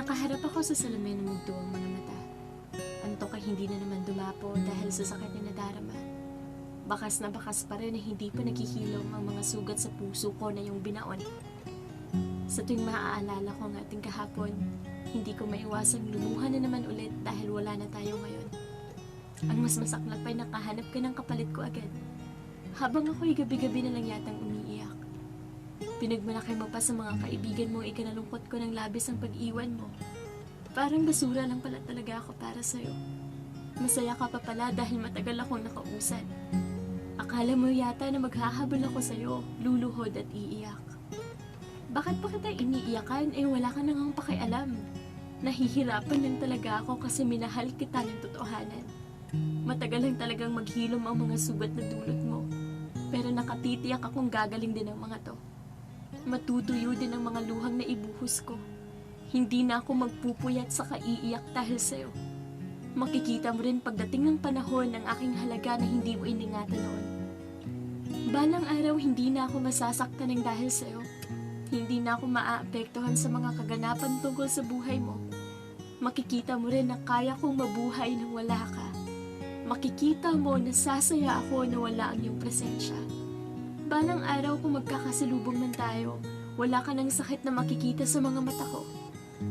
Nakaharap ako sa salamin ng mugto ang mga mata. Antok ay hindi na naman dumapo dahil sa sakit na nadarama. Bakas na bakas pa rin na hindi pa naghihilom ang mga sugat sa puso ko na yung binaon. Sa tuwing maaalala ko ang ating kahapon, hindi ko maiwasang lumuha na naman ulit dahil wala na tayo ngayon. Ang mas masaklap ay nakahanap ka ng kapalit ko agad. Habang ako'y gabi-gabi na lang yatang umiiyak. Pinagmalaki mo pa sa mga kaibigan mo ikinalungkot ko ng labis ang pag-iwan mo. Parang basura lang pala talaga ako para sa'yo. Masaya ka pa pala dahil matagal akong nakausad. Akala mo yata na maghahabol ako sa'yo, luluhod at iiyak. Bakit pa kita iniiyakan eh wala ka nang pakialam? Nahihirapan lang talaga ako kasi minahal kita ng totohanan. Matagal lang talagang maghilom ang mga sugat na dulot mo. Pero nakatitiyak akong gagaling din ang mga to. Matutuyo din ang mga luhang na ibuhos ko. Hindi na ako magpupuyat sa kaiiyak dahil sa'yo. Makikita mo rin pagdating ng panahon ng aking halaga na hindi mo iningatan noon. Balang araw hindi na ako masasaktan ng dahil sa'yo. Hindi na ako maaapektuhan sa mga kaganapan tungkol sa buhay mo. Makikita mo rin na kaya kong mabuhay nang wala ka. Makikita mo na sasaya ako na wala ang iyong presensya. Balang araw kung magkakasalubong man tayo, wala ka ng sakit na makikita sa mga mata ko.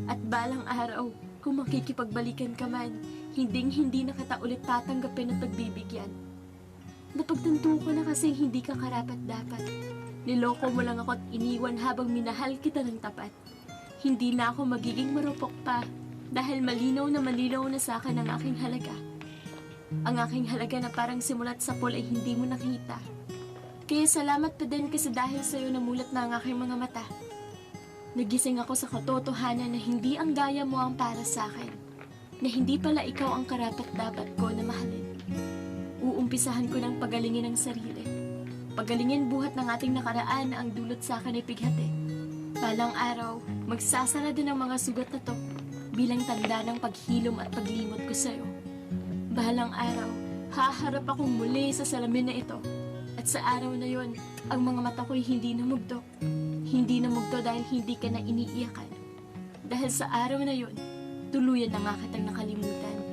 At balang araw, kung makikipagbalikan ka man, hinding hindi na kita ulit tatanggapin at pagbibigyan. Napagtanto ko na kasing hindi ka karapat dapat. Niloko mo lang ako at iniwan habang minahal kita ng tapat. Hindi na ako magiging marupok pa dahil malinaw na malinaw na sa akin ang aking halaga. Ang aking halaga na parang simulat sa pool ay hindi mo nakita. Kaya salamat pa din kasi dahil sa'yo namulat na ang aking mga mata. Nagising ako sa katotohanan na hindi ang gaya mo ang para sa akin. Na hindi pala ikaw ang karapat dapat ko na mahalin. Uumpisahan ko ng pagalingin ang sarili. Pagalingin buhat ng ating nakaraan na ang dulot sa akin ay pighati. Balang araw, magsasara din ang mga sugat na to bilang tanda ng paghilom at paglimot ko sa'yo. Balang araw, haharap akong muli sa salamin na ito. At sa araw na yon, ang mga mata ko'y hindi namugto. Hindi namugto dahil hindi ka na iniiyakan. Dahil sa araw na yon, tuluyan na nga kitang nakalimutan.